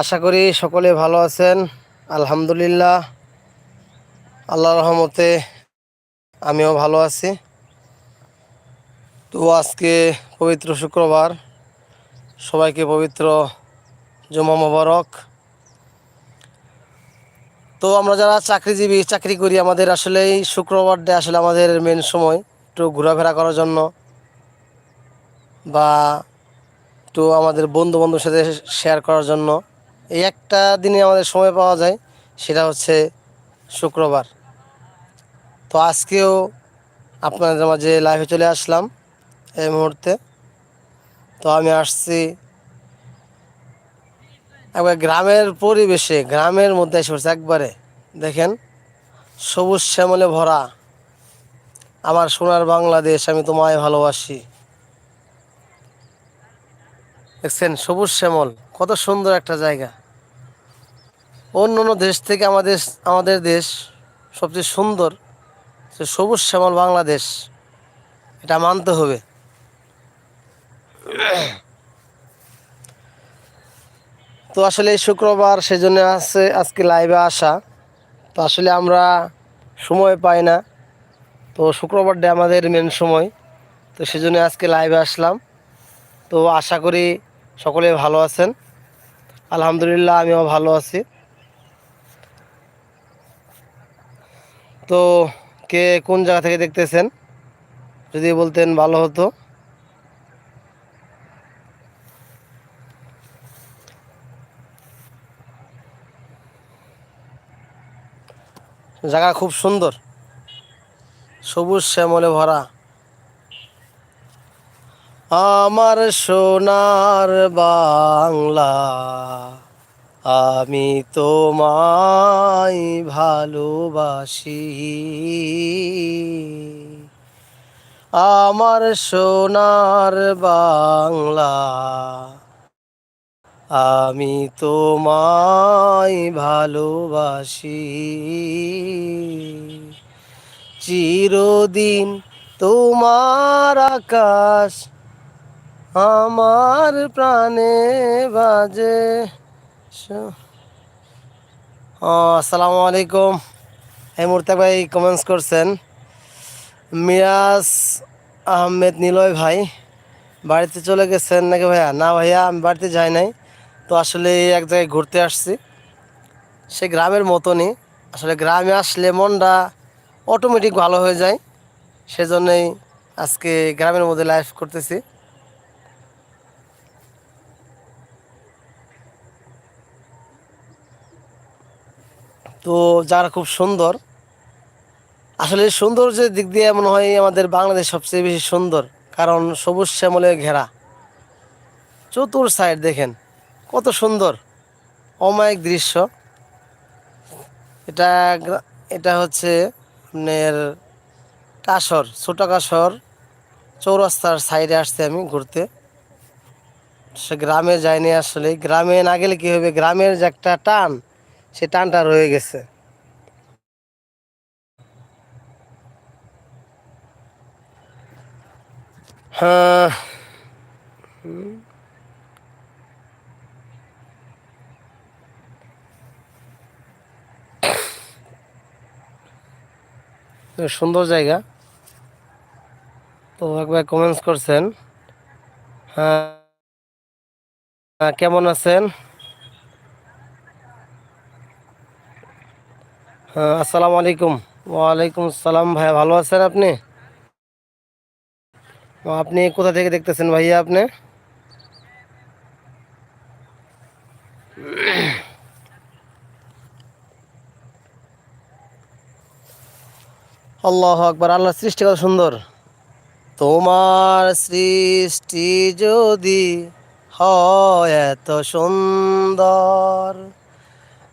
আশা করি সকলে ভালো আছেন। আলহামদুলিল্লাহ আল্লাহ রহমতে আমিও ভালো আছি। তো আজকে পবিত্র শুক্রবার, সবাইকে পবিত্র জমা মোবারক। তো আমরা যারা চাকরিজীবী, চাকরি করি, আমাদের আসলে এই শুক্রবারটা আসলে আমাদের মেন সময়, একটু ঘোরাফেরা করার জন্য বা একটু আমাদের বন্ধু বান্ধবের সাথে শেয়ার করার জন্য। এই একটা দিনে আমাদের সময় পাওয়া যায়, সেটা হচ্ছে শুক্রবার। তো আজকেও আপনাদের মাঝে লাইভে চলে আসলাম এই মুহূর্তে। তো আমি আসছি একবার গ্রামের পরিবেশে, গ্রামের মধ্যে এসে পড়ছে একবারে। দেখেন, সবুজ শ্যামলে ভরা। আমার সোনার বাংলাদেশ, আমি তোমায় ভালোবাসি। দেখছেন, সবুজ শ্যামল, কত সুন্দর একটা জায়গা। অন্য অন্য দেশ থেকে আমাদের আমাদের দেশ সবচেয়ে সুন্দর, সে সবুজ শ্যামল বাংলাদেশ। এটা মানতে হবে। তো আসলে এই শুক্রবার সেজন্য আছে, আজকে লাইভে আসা। তো আসলে আমরা সময় পাই না। তো শুক্রবারটা আমাদের মেন সময়। তো সেজন্য আজকে লাইভে আসলাম। তো আশা করি সকলে ভালো আছেন। আলহামদুলিল্লাহ, আমিও ভালো আছি। তো কে কোন জায়গা থেকে দেখতেছেন? যদি বলতেন ভালো হতো। জায়গা খুব সুন্দর। সবুজ শ্যামলে ভরা। আমার সোনার বাংলা। আমি তোমায় ভালোবাসি। আমার সোনার বাংলা, আমি তোমায় ভালোবাসি। চিরদিন তোমার আকাশ আমার প্রাণে বাজে। আসসালামু আলাইকুম এই মুহূর্তে ভাই কমেন্টস করছেন? মিরাজ আহমেদ নিলয় ভাই বাড়িতে চলে গেছেন নাকি ভাইয়া? না ভাইয়া, আমি বাড়িতে যাই নাই। তো আসলে এক জায়গায় ঘুরতে আসছি। সে গ্রামের মতনই। আসলে গ্রামে আসলে মনটা অটোমেটিক ভালো হয়ে যায়। সেজন্যই আজকে গ্রামের মধ্যে লাইভ করতেছি। তো যারা খুব সুন্দর। আসলে সৌন্দর্যের দিক দিয়ে মনে হয় আমাদের বাংলাদেশ সবচেয়ে বেশি সুন্দর, কারণ সবুজ শ্যামলে ঘেরা। চতুর সাইড দেখেন, কত সুন্দর, অমায়িক দৃশ্য। এটা এটা হচ্ছে আপনার কাসর ছোট কাসর চৌরাস্তার সাইডে আসছে আমি ঘুরতে। সে গ্রামে যায়নি আসলে, গ্রামে না গেলে কী হবে? গ্রামের যে একটা টান সে টানটা রয়ে গেছে। হ্যাঁ। সুন্দর জায়গা। তো একবার কমেন্টস করছেন। হ্যাঁ। হ্যাঁ, কেমন আছেন? আসসালামু আলাইকুম। ওয়ালাইকুম আসসালাম ভাইয়া, ভালো আছেন আপনি? আপনি কোথা থেকে দেখতেছেন ভাইয়া আপনি? আল্লাহ আকবার আল্লাহ সৃষ্টি কত সুন্দর। তোমার সৃষ্টি যদি হয় এত সুন্দর।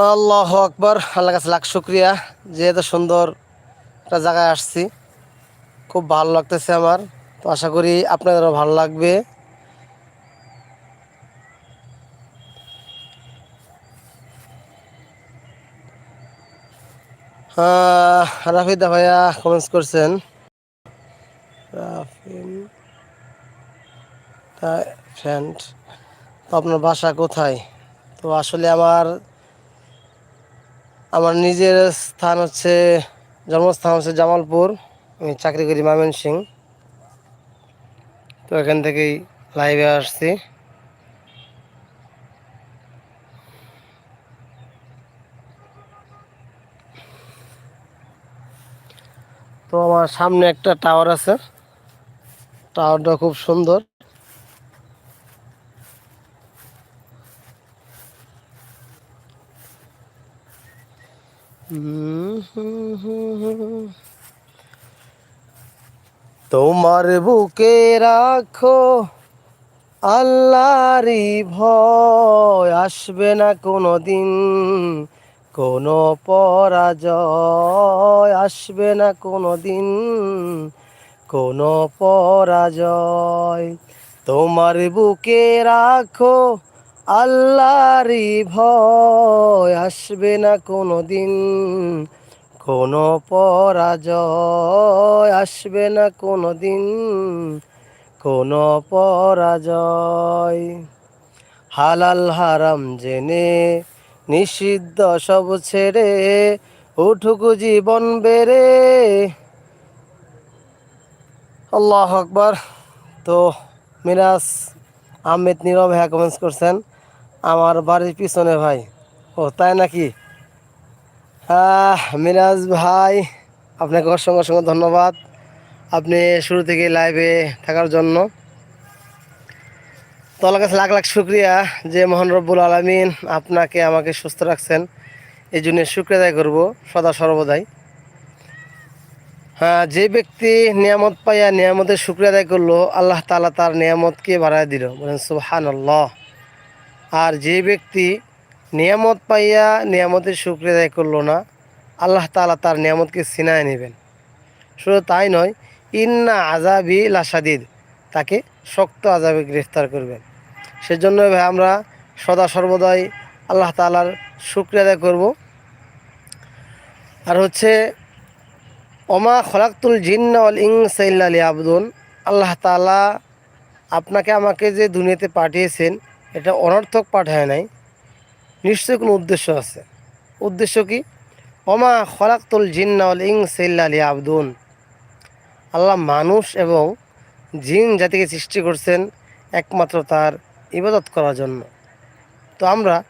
আল্লাহ আকবর। আল্লাহ কাছে লাখ শুক্রিয়া। যে এত সুন্দর একটা জায়গায় আসছি, খুব ভালো লাগতেছে আমার। তো আশা করি আপনাদেরও ভালো লাগবে। রাফিদা ভাইয়া কমেন্টস করছেন। ফ্রেন্ড তো আপনার বাসা কোথায়? তো আসলে আমার আমার নিজের স্থান হচ্ছে, জন্মস্থান হচ্ছে জামালপুর। আমি চাকরি করি ময়মনসিং তো এখান থেকেই লাইভে আসছি। তো আমার সামনে একটা টাওয়ার আছে। টাওয়ারটা খুব সুন্দর। তোমার বুকে রাখো আল্লাহরই ভয়। আসবে না কোনো দিন কোনো পরাজয়। আসবে না কোনো দিন কোনো পরাজয়। তোমার বুকে রাখো আল্লাহরই ভয় আসবে না কোনো দিন কোনো পরাজয় আসবে না কোনো দিন কোনো পরাজয়। হালাল হারাম জেনে নিষিদ্ধ সব ছেড়ে উঠুকু জীবন বেড়ে। আল্লাহ আকবার। তো মিরাজ আহমেদ নীরব হ্যাঁ কমেন্টস করছেন। আমার বাড়ির পিছনে ভাই। ও, তাই নাকি? মিরাজ ভাই, আপনাকে অসংখ্য অসংখ্য ধন্যবাদ। আপনি শুরু থেকে লাইভে থাকার জন্য। তো আল্লাহর কাছে লাখ লাখ শুক্রিয়া যে মোহন রব্বুল আলমিন আপনাকে আমাকে সুস্থ রাখছেন। এই জন্য শুক্রিয়া আদায় করব সদা সর্বদাই। হ্যাঁ যে ব্যক্তি নিয়ামত পাইয়া নিয়ামতের শুক্রিয়া আদায় করল, আল্লাহ তালা তার নিয়ামতকে বাড়ায় দিল। বলেন সুবহান আল্লাহ আর যে ব্যক্তি নিয়ামত পাইয়া নিয়ামতের শুক্রিয়া আদায় করল না, আল্লাহ তালা তার নিয়ামতকে সিনায় নেবেন। শুধু তাই নয়, ইন্না আজাবি লাসাদিদ তাকে শক্ত আজাবে গ্রেফতার করবেন। সেজন্য ভাই আমরা সদা সর্বদাই আল্লাহ তালার শুক্রিয়া আদায় করব। আর হচ্ছে অমা খলাক্তুল জিন্না অল ইং সাইল্লা আবদুন আল্লাহ তালা আপনাকে আমাকে যে দুনিয়াতে পাঠিয়েছেন এটা অনর্থক পাঠায় নাই। নিশ্চয়ই কোনো উদ্দেশ্য আছে। উদ্দেশ্য কি? অমা খলাক্তুল জিন্না অল ইং সাইল্লা আবদুন আল্লাহ মানুষ এবং জিন জাতিকে সৃষ্টি করছেন একমাত্র তার ইবাদত করার জন্য। তো আমরা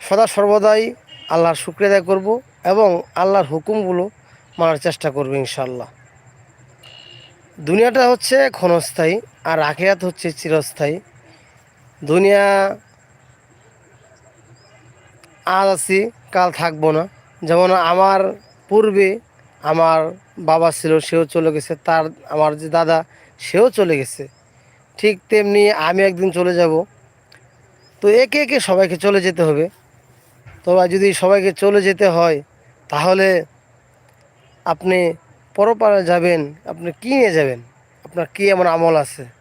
সদা সর্বদাই আল্লাহর শুক্রিয়া করব এবং আল্লাহর হুকুমগুলো মানার চেষ্টা করব ইনশাল্লাহ দুনিয়াটা হচ্ছে ক্ষণস্থায়ী আর আখিরাত হচ্ছে চিরস্থায়ী। দুনিয়া আজ আছি, কাল থাকব না। যেমন আমার পূর্বে আমার বাবা ছিল, সেও চলে গেছে, তার আমার যে দাদা, সেও চলে গেছে। ঠিক তেমনি আমি একদিন চলে যাব। তো একে একে সবাইকে চলে যেতে হবে। তো যদি সবাইকে চলে যেতে হয়, তাহলে আপনি পরপারে যাবেন, আপনি কী নিয়ে যাবেন? আপনার কী এমন আমল আছে?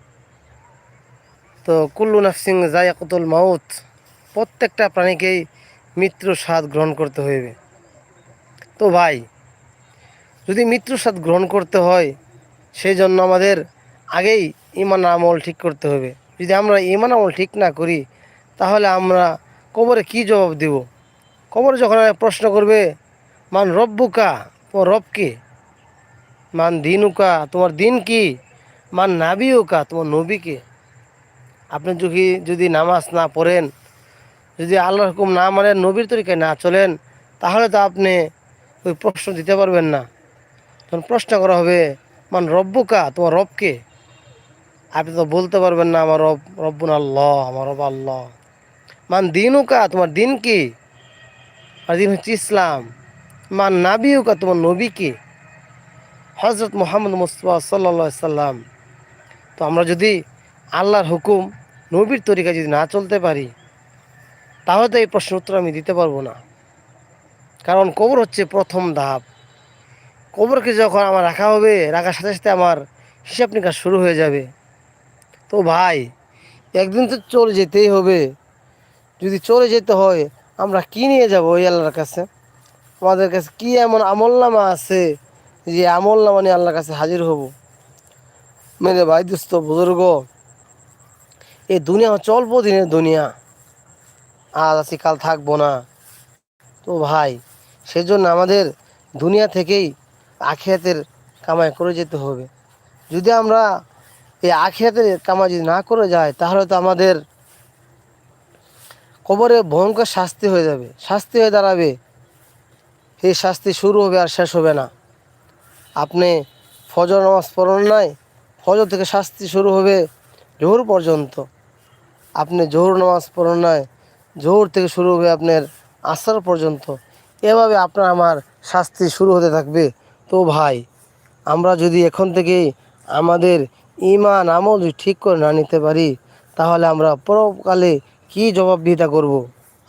তো কুল্লু নাফসিং জায়াকুতুল মাউত, প্রত্যেকটা প্রাণীকেই মৃত্যুর স্বাদ গ্রহণ করতে হইবে। তো ভাই, যদি মৃত্যুর স্বাদ গ্রহণ করতে হয় সেই জন্য আমাদের আগেই ইমান আমল ঠিক করতে হবে। যদি আমরা ইমান আমল ঠিক না করি, তাহলে আমরা কবরে কি জবাব দেব? কবরে যখন প্রশ্ন করবে, মান রব্বুকা, তোমার রব কে? মান দিনুকা, তোমার দিন কি? মান নাবিউকা, তোমার নবী নবীকে আপনি যদি যদি নামাজ না পড়েন, যদি আল্লাহর হুকুম না মানেন, নবীর তরিকায় না চলেন, তাহলে তো আপনি ওই প্রশ্ন দিতে পারবেন না। তখন প্রশ্ন করা হবে, মান রব্বুকা? তোমার রবকে। আপনি তো বলতে পারবেন না, আমার রব, রব্বুন আল্লাহ, আমার রব আল্লাহ। মান দিনুকা? তোমার দিন কি? আর দিন হচ্ছে ইসলাম। মা নাবিউকা? তোমার নবীকে? হজরত মোহাম্মদ মুস্তফা সাল্লা সাল্লাম। তো আমরা যদি আল্লাহর হুকুম নবীর তরিকা যদি না চলতে পারি, তাহলে তো এই প্রশ্ন উত্তর আমি দিতে পারব না। কারণ কবর হচ্ছে প্রথম ধাপ। কবরকে যখন আমার রাখা হবে, রাখার সাথে সাথে আমার হিসাব নিকাশ শুরু হয়ে যাবে। তো ভাই, একদিন তো চলে যেতেই হবে। যদি চলে যেতে হয়, আমরা কি নিয়ে যাব ওই আল্লাহর কাছে? আমাদের কাছে কি এমন আমলনামা আছে যে আমলনামা নিয়ে আল্লাহর কাছে হাজির হব? মেরে ভাই, দুস্থ বুজুর্গ এই দুনিয়া হচ্ছে অল্প দিনের দুনিয়া। আজ আছি, কাল থাকব না। তো ভাই, সেজন্য আমাদের দুনিয়া থেকেই আখিরাতের কামাই করে যেতে হবে। যদি আমরা এই আখিরাতের কামাই যদি না করে যাই, তাহলে তো আমাদের কবরে ভয়ঙ্কর শাস্তি হয়ে যাবে। শাস্তি হয়ে দাঁড়াবে। এই শাস্তি শুরু হবে আর শেষ হবে না। আপনি ফজর নামাজ পড়েন নাই, ফজর থেকে শাস্তি শুরু হবে জোহর পর্যন্ত। আপনি জোহর নামাজ পড়েন নাই, জোহর থেকে শুরু হবে আপনার আসর পর্যন্ত, এভাবে আপনার আমার শাস্তি শুরু হতে থাকবে। তো ভাই, আমরা যদি এখন থেকেই আমাদের ইমান আমল ঠিক করে না নিতে পারি, তাহলে আমরা পরকালে কি জবাবদিহিতা করব।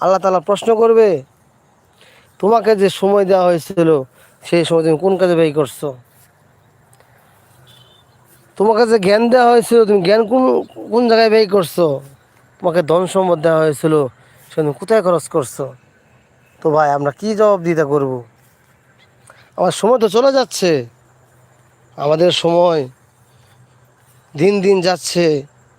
আল্লাহ তালা প্রশ্ন করবে, তোমাকে যে সময় দেওয়া হয়েছিল, সেই সময় তুমি কোন কাজে ব্যয় করছ? তোমাকে যে জ্ঞান দেওয়া হয়েছিল, তুমি জ্ঞান কোন কোন জায়গায় ব্যয় করছ? তোমাকে ধন সম্পদ দেওয়া হয়েছিল সে তুমি কোথায় খরচ করছ? তো ভাই, আমরা কি জবাবদিহিতা করব? আমার সময় তো চলে যাচ্ছে। আমাদের সময় দিন দিন যাচ্ছে,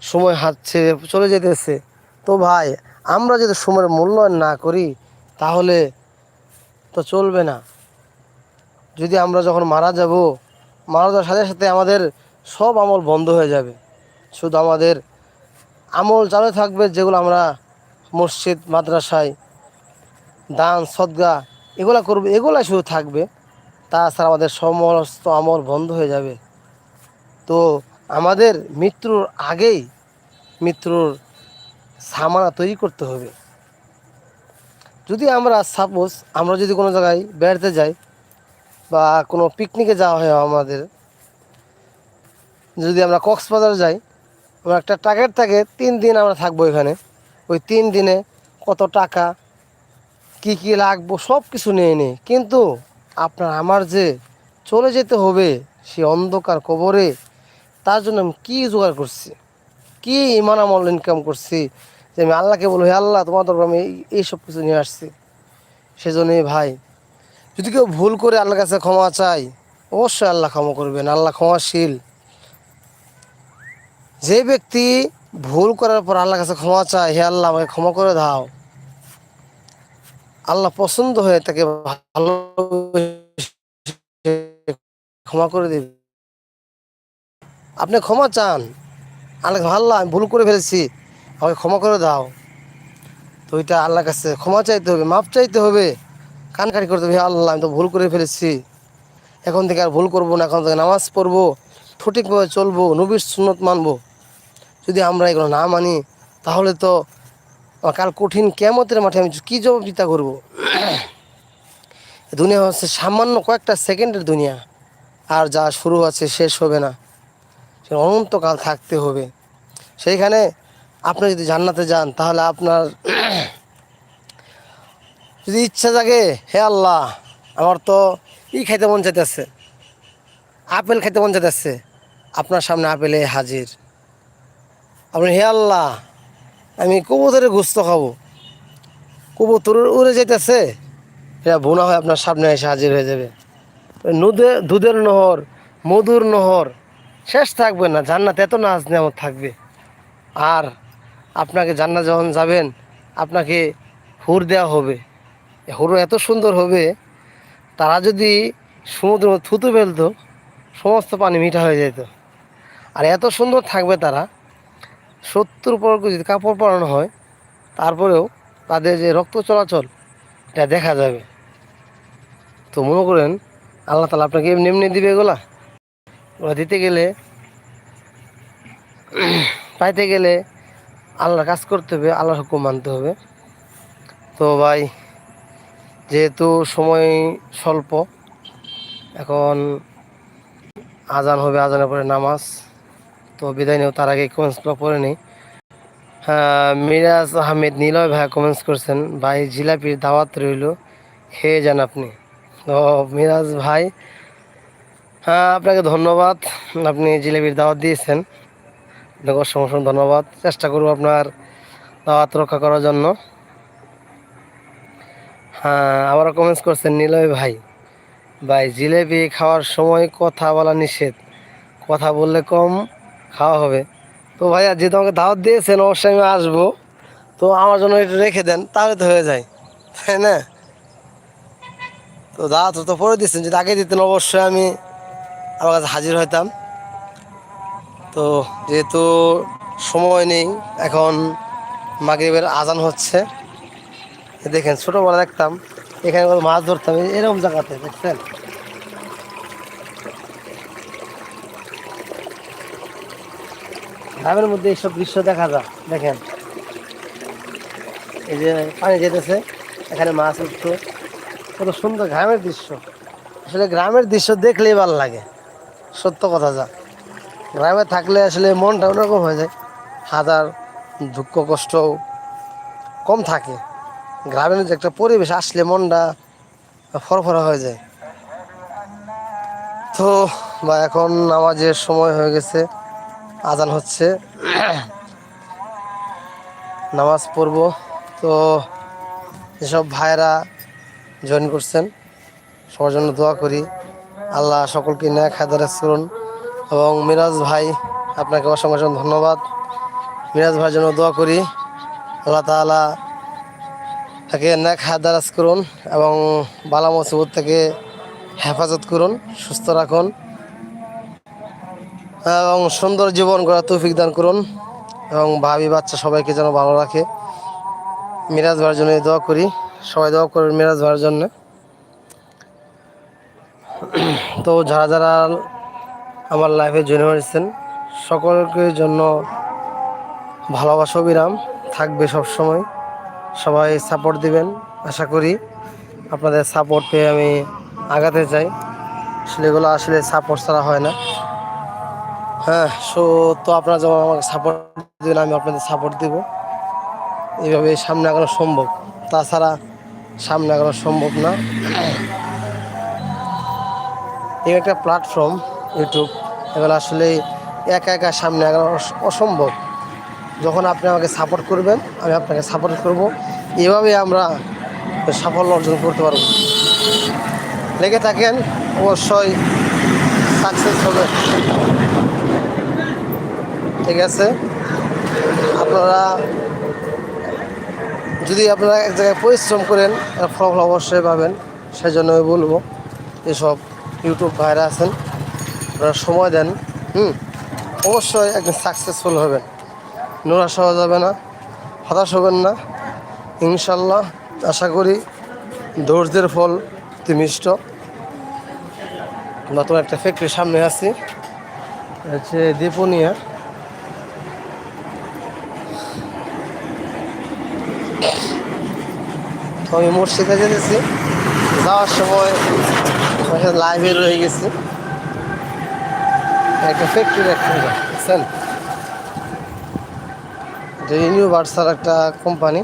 সময় হাঁটছে, চলে যেতেছে। তো ভাই, আমরা যদি সময়ের মূল্যায়ন না করি, তাহলে তো চলবে না। যদি আমরা যখন মারা যাব, মারা যাওয়ার সাথে সাথে আমাদের সব আমল বন্ধ হয়ে যাবে। শুধু আমাদের আমল চালু থাকবে, যেগুলো আমরা মসজিদ, মাদ্রাসায়, দান, সদগা, এগুলা করবে, এগুলাই শুধু থাকবে। তাছাড়া আমাদের সমস্ত আমল বন্ধ হয়ে যাবে। তো আমাদের মৃত্যুর আগেই মৃত্যুর সামানা তৈরি করতে হবে। যদি আমরা সাপোজ আমরা যদি কোনো জায়গায় বেড়াতে যাই বা কোনো পিকনিকে যাওয়া হয় আমাদের, যদি আমরা কক্সবাজার যাই আমরা একটা টার্গেট থাকে, তিন দিন আমরা থাকব এখানে। ওই তিন দিনে কত টাকা, কি কি লাগবো সব কিছু নিয়ে নিই। কিন্তু আপনার আমার যে চলে যেতে হবে, সে অন্ধকার কবরে, তার জন্য আমি কী জোগাড় করছি? কি ইমান আমল ইনকাম করছি? যে আমি আল্লাহকে বলব, হে আল্লাহ, তোমার দরকার আমি এই- এই সব কিছু নিয়ে আসছি। সেজন্যই ভাই, যদি কেউ ভুল করে আল্লাহর কাছে ক্ষমা চাই অবশ্যই আল্লাহ ক্ষমা করবেন। আল্লাহ ক্ষমাশীল। যে ব্যক্তি ভুল করার পর আল্লাহর কাছে ক্ষমা চায়, হে আল্লাহ, আমাকে ক্ষমা করে দাও। আল্লাহ পছন্দ হয়ে তাকে ভালো ক্ষমা করে দেবে। আপনি ক্ষমা চান। আল্লাহ আল্লাহ, আমি ভুল করে ফেলেছি, আমাকে ক্ষমা করে দাও। তো ওইটা আল্লাহর কাছে ক্ষমা চাইতে হবে মাপ চাইতে হবে। কানকারি করতে হবে, হে আল্লাহ, আমি তো ভুল করে ফেলেছি। এখন থেকে আর ভুল করব না, এখন থেকে নামাজ পড়ব, সঠিকভাবে চলবো, নবীর সুন্নত মানবো। যদি আমরা এগুলো না মানি, তাহলে তো কাল কঠিন কেমতের মাঠে আমি কী জবাবদিতা করব? দুনিয়া হচ্ছে সামান্য কয়েকটা সেকেন্ডের দুনিয়া, আর যা শুরু আছে শেষ হবে না। সে অনন্তকাল থাকতে হবে। সেইখানে আপনি যদি জান্নাতে যান, তাহলে আপনার যদি ইচ্ছা জাগে, হে আল্লাহ, আমার তো ই খাইতে মন চাইতেছে, আপেল খাইতে মন চাইতেছে, আপনার সামনে আপেলে হাজির। আপনি হে আল্লাহ, আমি কবুতরের গোস্ত খাব। কবুতর উড়ে যেতেছে এটা বোনা হয় আপনার সামনে এসে হাজির হয়ে যাবে। নদে, দুধের নহর, মধুর নহর, শেষ থাকবে না। জান্নাত এত নাচ নেমত থাকবে। আর আপনাকে জান্নাত যখন যাবেন, আপনাকে হুর দেওয়া হবে। হুরও এত সুন্দর হবে, তারা যদি সমুদ্র থুতু ফেলতো, সমস্ত পানি মিঠা হয়ে যেত। আর এত সুন্দর থাকবে তারা। সত্তর পর যদি কাপড় পরানো হয়, তারপরেও তাদের যে রক্ত চলাচল, এটা দেখা যাবে। তো মনে করেন, আল্লাহ তালা আপনাকে এমনি এমনি দিবে এগুলা? ওরা দিতে গেলে, পাইতে গেলে আল্লাহর কাজ করতে হবে, আল্লাহর হুকুম মানতে হবে। তো ভাই, যেহেতু সময় স্বল্প, এখন আজান হবে, আজানের পরে নামাজ। তো বিদায় নেব, তার আগে কমেন্টসগুলো পড়ে নিই। হ্যাঁ মিরাজ আহমেদ নীলয় ভাই কমেন্টস করছেন, ভাই, জিলাপির দাওয়াত রইল, খেয়ে যান আপনি। তো মিরাজ ভাই হ্যাঁ আপনাকে ধন্যবাদ, আপনি জিলাপির দাওয়াত দিয়েছেন। আপনাকে অসংখ্য ধন্যবাদ। চেষ্টা করব আপনার দাওয়াত রক্ষা করার জন্য। হ্যাঁ আবারও কমেন্টস করছেন নীলয় ভাই ভাই, জিলেপি খাওয়ার সময় কথা বলা নিষেধ। কথা বললে কম খাওয়া হবে। তো ভাইয়া, যেহেতু আমাকে দাওয়াত দিয়েছেন, অবশ্যই আমি আসব। তো আমার জন্য একটু রেখে দেন, তাহলে তো হয়ে যায়। তাই না? তো দাওয়াত তো পরে দিচ্ছেন যদি আগে দিতেন অবশ্যই আমি আমার কাছে হাজির হইতাম তো যেহেতু সময় নেই, এখন মাগরিবের আজান হচ্ছে। দেখেন, ছোটোবেলা দেখতাম, এখানে মাছ ধরতাম, এরকম জায়গাতে, দেখছেন? গ্রামের মধ্যে এইসব দৃশ্য দেখা যায়, দেখেন। এই যে পানি যেতেছে, এখানে মাছ উঠতো কত সুন্দর গ্রামের দৃশ্য। আসলে গ্রামের দৃশ্য দেখলেই ভালো লাগে। সত্য কথা যা। গ্রামে থাকলে আসলে মনটা অন্যরকম হয়ে যায়। হাজার দুঃখ, কষ্ট কম থাকে। গ্রামের যে একটা পরিবেশ, আসলে মনটা ফরফরা হয়ে যায়। তো, বা এখন নামাজের সময় হয়ে গেছে। আজান হচ্ছে। নামাজ পড়ব। তো যেসব ভাইয়েরা জয়েন করছেন। সবার জন্য দোয়া করি। আল্লাহ সকলকে ন্যায় খাদারাজ করুন এবং মিরাজ ভাই, আপনাকে অসংখ্য ধন্যবাদ। মিরাজ ভাইয়ের জন্য দোয়া করি। আল্লাহ তাআলা তাকে ন্যাক হাদারাজ করুন এবং বালা মুসিবত থেকে হেফাজত করুন, সুস্থ রাখুন। এবং সুন্দর জীবন গড়ার তৌফিক দান করুন এবং ভাবি বাচ্চা সবাইকে যেন ভালো রাখে। মিরাজ ভাইয়ের জন্য দোয়া করি। সবাই দোয়া করুন মিরাজ ভাইয়ের জন্য। তো যারা যারা আমার লাইফে জয়েন হয়েছেন, সকলকে জন্য ভালোবাসা বিরাম থাকবে সব সময় সবাই সাপোর্ট দিবেন, আশা করি আপনাদের সাপোর্ট পেয়ে আমি আগাতে চাই। আসলে এগুলো আসলে সাপোর্ট ছাড়া হয় না। হ্যাঁ সো তো আপনারা যেমন আমাকে সাপোর্ট দেবেন, আমি আপনাদের সাপোর্ট দেব। এইভাবে সামনে আগানো সম্ভব। তাছাড়া সামনে আগানো সম্ভব না। এই একটা প্ল্যাটফর্ম ইউটিউব এগুলো আসলে একা একা সামনে আগানো অসম্ভব। যখন আপনি আমাকে সাপোর্ট করবেন, আমি আপনাকে সাপোর্ট করব। এভাবে আমরা সাফল্য অর্জন করতে পারব। লেগে থাকেন, অবশ্যই সাকসেস হবে। ঠিক আছে? আপনারা যদি আপনারা এক জায়গায় পরিশ্রম করেন ফলাফল অবশ্যই পাবেন সেজন্য আমি বলব, এসব ইউটিউব ভাইরা আছেন, আপনারা সময় দেন, হুম? অবশ্যই একদিন সাকসেসফুল হবেন। নিরাশ হওয়া যাবে না, হতাশ হবেন না। ইনশাল্লাহ, আশা করি ধৈর্যের ফল মিষ্ট। নতুন একটা ফ্যাক্টরির সামনে আছি হচ্ছে দীপনিয়া। তো আমি মসজিদে যেতেছি। যাওয়ার সময় লাইভে রয়ে গেছি। একটা ফ্যাক্টরি একটা বুঝছেন? এটা ইউনিভার্সাল একটা কোম্পানি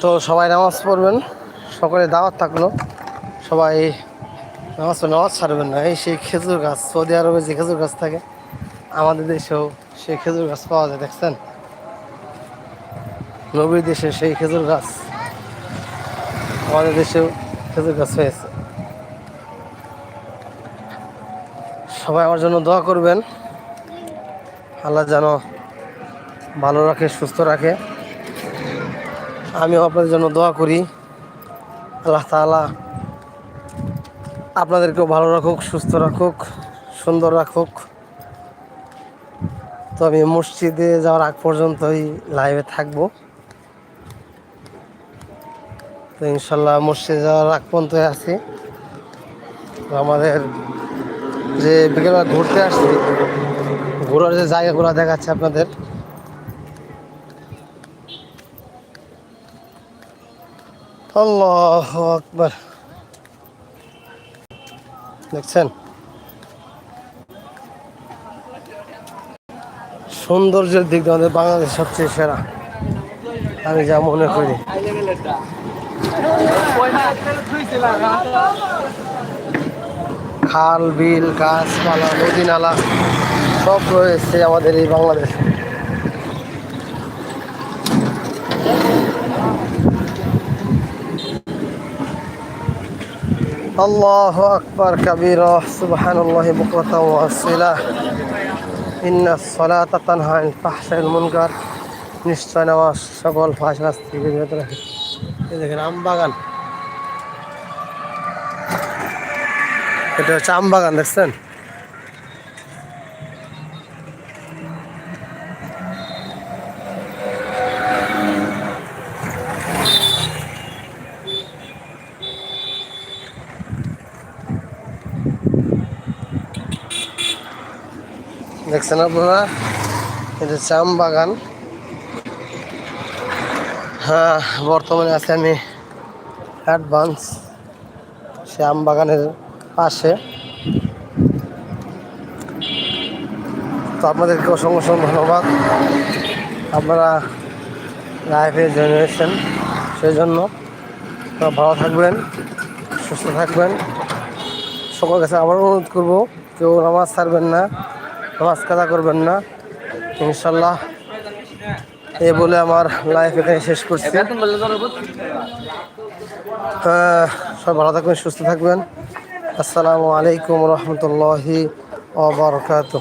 তো সবাই নামাজ পড়বেন, সকলে দাওয়াত থাকল। সবাই নামাজ নামাজ ছাড়বেন না। এই সেই খেজুর গাছ, সৌদি আরবে যে খেজুর গাছ থাকে, আমাদের দেশেও সেই খেজুর গাছ পাওয়া যায়, দেখছেন? নবীর দেশে সেই খেজুর গাছ। আমাদের দেশেও খেজুর গাছ হয়েছে। সবাই আমার জন্য দোয়া করবেন। আল্লাহ যেন ভালো রাখে, সুস্থ রাখে। আমিও আপনাদের জন্য দোয়া করি। আল্লাহ তাআলা আপনাদেরকেও ভালো রাখুক, সুস্থ রাখুক, সুন্দর রাখুক। তো আমি মসজিদে যাওয়ার আগ পর্যন্তই লাইভে থাকব। তো ইনশাল্লাহ মসজিদে যাওয়ার আগ পর্যন্ত আছি। আমাদের যে বিকেলবেলা ঘুরতে আসছি, ঘোরার যে জায়গাগুলো দেখাচ্ছে আপনাদের। আল্লাহ দেখছেন? সৌন্দর্যের দিক আমাদের বাংলাদেশ সবচেয়ে সেরা। আমি যা মনে করি। খাল, বিল, গাছপালা নদী নালা সব রয়েছে আমাদের এই বাংলাদেশে। আল্লাহ আকবর কবির, সুবাহানুল্লাহ বুকরতা ওয়াসিলা ইন্না সলাতা তানহা ইন ফাহসাইল মুনকার। নিশ্চয় নামাজ সকল ফাঁস রাস্তি বিরত রাখে এই দেখেন আম বাগান এটা হচ্ছে আম বাগান দেখছেন দেখছেন আপনারা এটা হচ্ছে আম বাগান হ্যাঁ বর্তমানে আছে আমি অ্যাডভান্স সে আম বাগানের পাশে। তো আপনাদেরকে অসংখ্য অসংখ্য ধন্যবাদ। আপনারা লাইফে জয়েন হয়েছেন সেই জন্য ভালো থাকবেন, সুস্থ থাকবেন। সকল কাছে আবার অনুরোধ করব, কেউ নামাজ ছাড়বেন না, নামাজ কাদা করবেন না। ইনশাল্লাহ এ বলে আমার লাইফ এখানে শেষ করছি। হ্যাঁ, সব ভালো থাকবেন সুস্থ থাকবেন। আসসালামু আলাইকুম রহমতুল্লাহি ওবরকাত